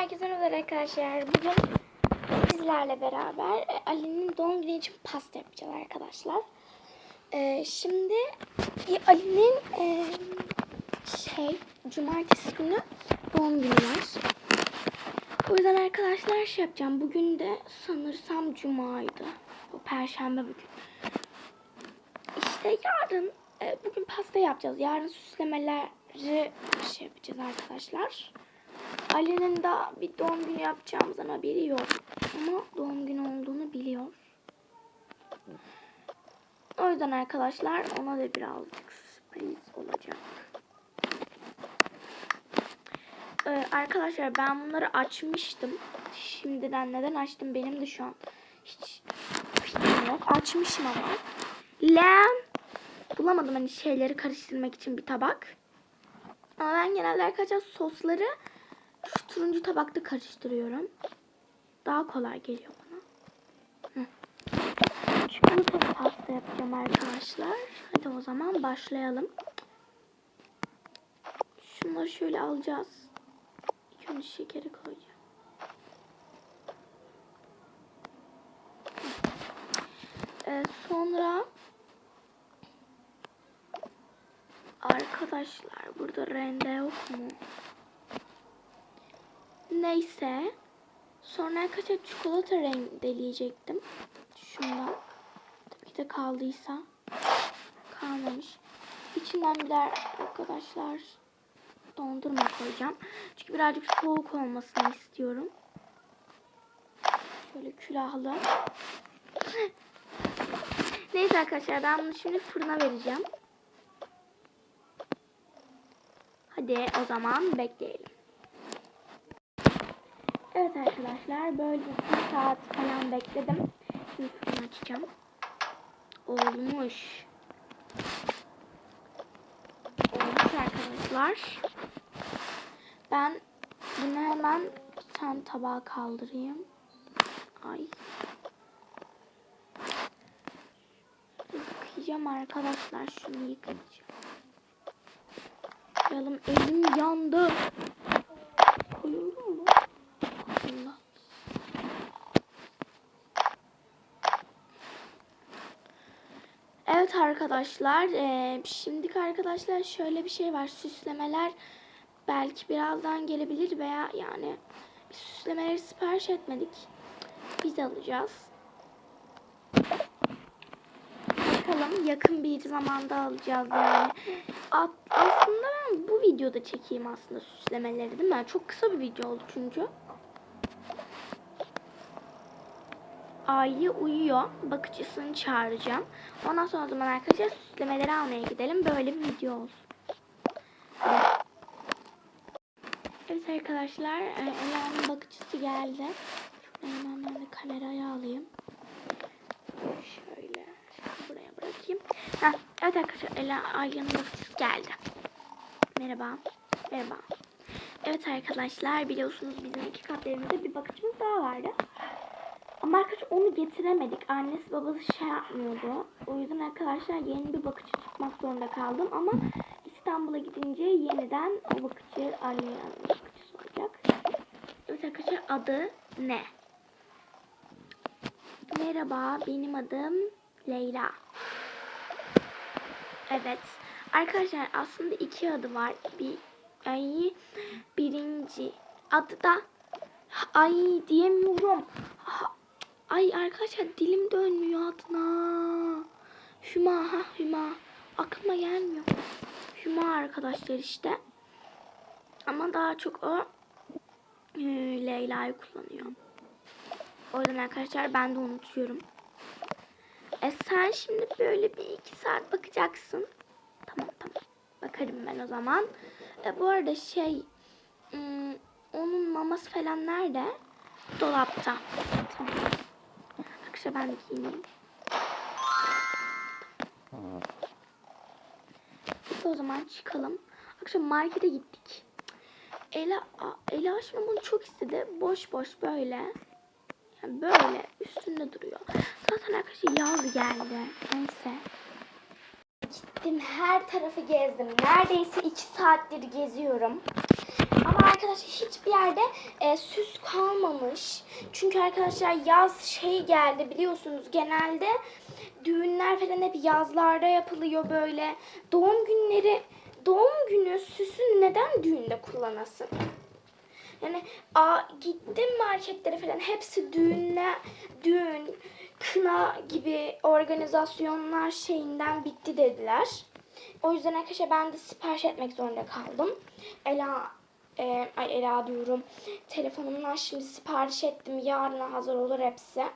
Herkese merhaba arkadaşlar. Bugün sizlerle beraber e, Ali'nin doğum günü için pasta yapacağız arkadaşlar. E, şimdi e, Ali'nin e, şey cumartesi günü doğum günü var. O yüzden arkadaşlar şey yapacağım. Bugün de sanırsam cumaydı. Bu perşembe bugün. İşte yarın e, bugün pasta yapacağız. Yarın süslemeleri şey yapacağız arkadaşlar. Ali'nin daha bir doğum günü yapacağımızdan haberi yok. Ama doğum günü olduğunu biliyor. O yüzden arkadaşlar ona da birazcık sürpriz olacak. Ee, arkadaşlar ben bunları açmıştım. Şimdiden neden açtım benim de şu an hiç fikrim yok. Açmışım ama. Lan bulamadım hani şeyleri karıştırmak için bir tabak. Ama ben genelde arkadaşlar sosları şu turuncu tabakta karıştırıyorum. Daha kolay geliyor bana. Hı. Çikolatalı pasta yapacağım arkadaşlar. Hadi o zaman başlayalım. Şunları şöyle alacağız. İlk önce şekeri koyacağım. Ee, sonra arkadaşlar burada rende yok mu? Neyse. Sonra arkadaşlar çikolata rendeleyecektim. Şundan. Tabii de kaldıysa. Kalmamış. İçinden birer arkadaşlar dondurma koyacağım. Çünkü birazcık soğuk olmasını istiyorum. Şöyle külahlı. Neyse arkadaşlar ben bunu şimdi fırına vereceğim. Hadi o zaman bekleyelim. Evet arkadaşlar böyle bir saat falan bekledim. Şimdi açacağım. Olmuş. Olmuş arkadaşlar. Ben bunu hemen bir tane tabağa kaldırayım. Ay. Yıkayacağım arkadaşlar. Şunu yıkayacağım. Yalım elim yandı. Koyuyorum mu? Allah. Evet arkadaşlar, eee şimdiki arkadaşlar şöyle bir şey var. Süslemeler belki birazdan gelebilir veya yani biz süslemeleri sipariş etmedik. Biz alacağız. Bakalım yakın bir zamanda alacağız yani. At- aslında ben bu videoda çekeyim aslında süslemeleri değil mi? Çok kısa bir video oldu çünkü. Ayı uyuyor. Bakıcısını çağıracağım. Ondan sonra o zaman arkadaşlar süslemeleri almaya gidelim. Böyle bir video olsun. Evet arkadaşlar. e, Ela'nın bakıcısı geldi. Hemen ben de kamerayı alayım. Şöyle. buraya bırakayım. Heh, evet arkadaşlar. Ela Alya'nın bakıcısı geldi. Merhaba. Merhaba. Evet arkadaşlar biliyorsunuz bizim iki kat evimizde bir bakıcımız daha vardı. Ama arkadaşlar onu getiremedik. Annesi babası şey yapmıyordu. O yüzden arkadaşlar yeni bir bakıcı tutmak zorunda kaldım. Ama İstanbul'a gidince yeniden o bakıcı Alya'nın bakıcısı olacak. Evet arkadaşlar adı ne? Merhaba benim adım Leyla. Evet. Arkadaşlar aslında iki adı var. Bir ay birinci adı da ay diyemiyorum. Ay arkadaşlar dilim dönmüyor adına. Hüma ha Hüma. Aklıma gelmiyor. Hüma arkadaşlar işte. Ama daha çok o e, Leyla'yı kullanıyor. O yüzden arkadaşlar ben de unutuyorum. E sen şimdi böyle bir iki saat bakacaksın. Tamam tamam. Bakarım ben o zaman. E, bu arada şey ım, onun maması falan nerede? Dolapta. Tamam. Arkadaşlar ben giyineyim. O zaman çıkalım. Akşam markete gittik. Ela, Ela şimdi bunu çok istedi. Boş boş böyle. Yani böyle üstünde duruyor. Zaten arkadaşlar yaz geldi. Neyse. Gittim her tarafı gezdim. Neredeyse iki saattir geziyorum. Ama arkadaşlar hiçbir yerde e, süs kalmamış. Çünkü arkadaşlar yaz şey geldi biliyorsunuz genelde düğünler falan hep yazlarda yapılıyor böyle. Doğum günleri doğum günü süsü neden düğünde kullanasın? Yani a, gittim marketlere falan hepsi düğünle düğün, kına gibi organizasyonlar şeyinden bitti dediler. O yüzden arkadaşlar ben de sipariş etmek zorunda kaldım. Ela e, ay Ela diyorum. Telefonumdan şimdi sipariş ettim. Yarına hazır olur hepsi.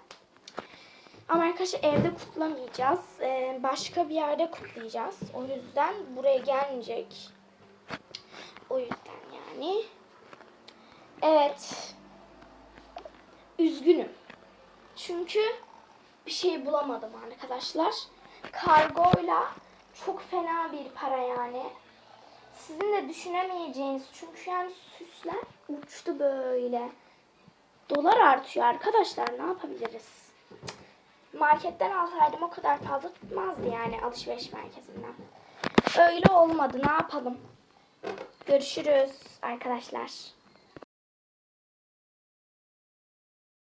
Ama arkadaşlar evde kutlamayacağız. E, başka bir yerde kutlayacağız. O yüzden buraya gelmeyecek. O yüzden yani. Evet. Üzgünüm. Çünkü bir şey bulamadım arkadaşlar. Kargoyla çok fena bir para yani. Sizin de düşünemeyeceğiniz çünkü yani süsler uçtu böyle. Dolar artıyor arkadaşlar ne yapabiliriz? Marketten alsaydım o kadar fazla tutmazdı yani alışveriş merkezinden. Öyle olmadı ne yapalım? Görüşürüz arkadaşlar.